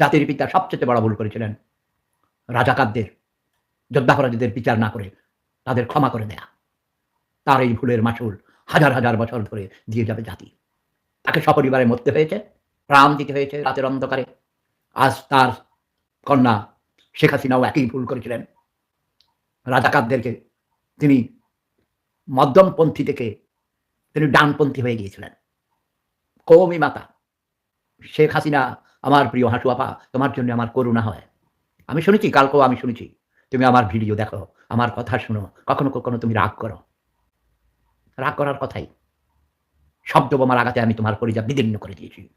জাতির পিতা সবচেয়ে বড় ভুল করেছিলেন। রাজাকারদের, যোদ্ধাপরাধীদের বিচার না করে তাদের ক্ষমা করে দেয়া। তার এই ভুলের মাসুল হাজার হাজার বছর ধরে দিয়ে যাবে জাতি। তাকে সপরিবারে মরতে হয়েছে, প্রাণ দিতে হয়েছে রাতের অন্ধকারে। আজ তার কন্যা শেখ হাসিনাও একই ভুল করেছিলেন। রাজাকারদেরকে তিনি মধ্যমপন্থী থেকে তিনি ডানপন্থী হয়ে গিয়েছিলেন। কৌমি মাতা শেখ হাসিনা আমার প্রিয় হাসু আপা, তোমার জন্য আমার করুণা হয়। আমি শুনেছি, কালকেও আমি শুনেছি, তুমি আমার ভিডিও দেখো, আমার কথা শুনো, কখনো কখনো তুমি রাগ করো। রাগ করার কথাই। শব্দ বোমার আঘাতে আমি তোমার পরিচয় বিদীর্ণ করে দিয়েছি।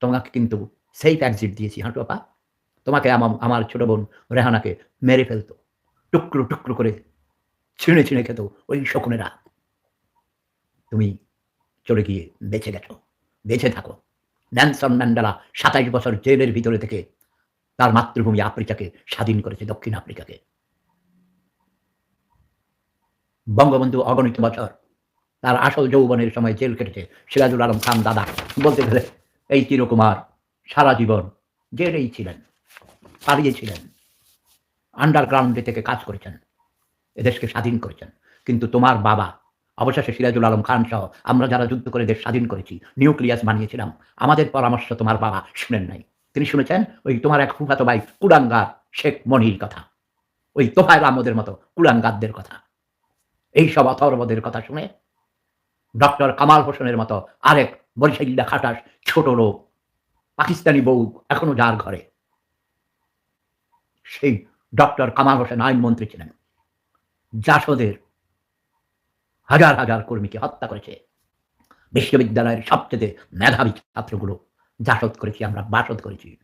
তোমাকে কিন্তু সেফ এক্সিট দিয়েছি, হাঁটু আপা। তোমাকে আমার আমার ছোট বোন রেহানাকে মেরে ফেলতো। টুকরো টুকরো করে ছিঁড়ে ছিঁড়ে খেত ওই শকুনেরা। তুমি চলে গিয়ে বেঁচে গেছো, বেঁচে থাকো। ন্যানসন ম্যান্ডেলা সাতাইশ বছর জেলের ভিতরে থেকে তার মাতৃভূমি আফ্রিকাকে স্বাধীন করেছে, দক্ষিণ আফ্রিকাকে। বঙ্গবন্ধু অগণিত বছর তার আসল যৌবনের সময় জেল কেটেছে সিরাজুল আলম খান দাদা। বলতে গেলে এই চিরকুমার সারা জীবন জেলেই ছিলেন পালিয়েছিলেন আন্ডারগ্রাউন্ডে থেকে কাজ করেছেন, এদেশকে স্বাধীন করেছেন। কিন্তু তোমার বাবা অবশেষে সিরাজুল আলম খান সহ আমরা যারা যুদ্ধ করে দেশ স্বাধীন করেছি, নিউক্লিয়াস বানিয়েছিলাম। আমাদের পরামর্শ তোমার বাবা শুনেন নাই। তিনি শুনেছেন ওই তোমার এক ফুফাতো ভাই কুলাঙ্গার শেখ মনির কথা। ওই তোফায়ল আহমদের মতো কুলাঙ্গারদের কথা। এই সব অথর্বদের কথা শুনে ডক্টর কামাল হোসেনের মতো আরেক বরিশাল্লা খাটাস ছোট লোক, পাকিস্তানি বউ এখনও যার ঘরে। সেই ডক্টর কামাল হোসেন আইনমন্ত্রী ছিলেন। জাসদের হাজার হাজার কর্মীকে হত্যা করেছে। বিশ্ববিদ্যালয়ের সবচেয়ে মেধাবী ছাত্রগুলো জাসদ করেছি, আমরা বাসদ করেছি।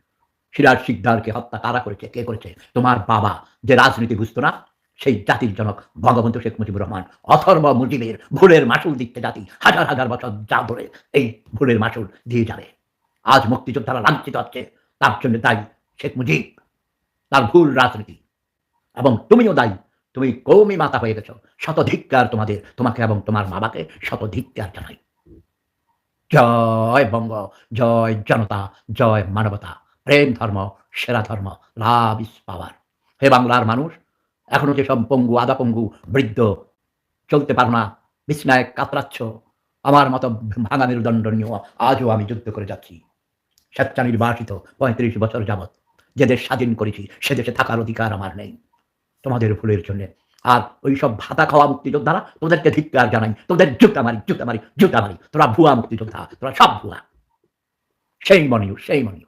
সিরাজ সিকদারকে হত্যা কারা করেছে, কে করেছে? তোমার বাবা যে রাজনীতি বুঝতো না, সেই জাতির জনক বঙ্গবন্ধু শেখ মুজিবুর রহমান, অথর্ব মুজিবের ভুলের মাসুল দিচ্ছে জাতি, হাজার হাজার বছর যা ধরে এই ভুলের মাসুল দিয়ে যাবে। আজ মুক্তিযোদ্ধারা লাঞ্ছিত হচ্ছে, তার জন্য দায়ী শেখ মুজিব, তার ভুল রাজনীতি। এবং তুমিও দায়ী তুমি কৌমি মাতা হয়ে গেছো। শত ধিক্কার তোমাদের, তোমাকে এবং তোমার বাবাকে শত ধিক্কার জানাই। জয় বঙ্গ, জয় জনতা, জয় মানবতা। প্রেম ধর্ম, সেরা ধর্ম, লাভ ইস পাওয়ার। হে বাংলার মানুষ, এখনও যেসব পঙ্গু আদা পঙ্গু, বৃদ্ধ, চলতে পারো না বিছনায় কাতরাচ্ছ। আমার মতো ভাঙা মেরুদণ্ড আজও আমি যুদ্ধ করে যাচ্ছি। স্বেচ্ছা নির্বাসিত পঁয়ত্রিশ বছর যাবৎ যে দেশ স্বাধীন করেছি, সে দেশে থাকার অধিকার আমার নেই। তোমাদের ভুলের জন্য। আর ওই সব ভাতা খাওয়া মুক্তিযোদ্ধারা তোদেরকে ধিক্কার জানাই। তোদের জুতা মারি জুতা মারি জুতা মারি। তোরা ভুয়া মুক্তিযোদ্ধা, তোরা সব ভুয়া। সেই মনিউ সেই মনিউ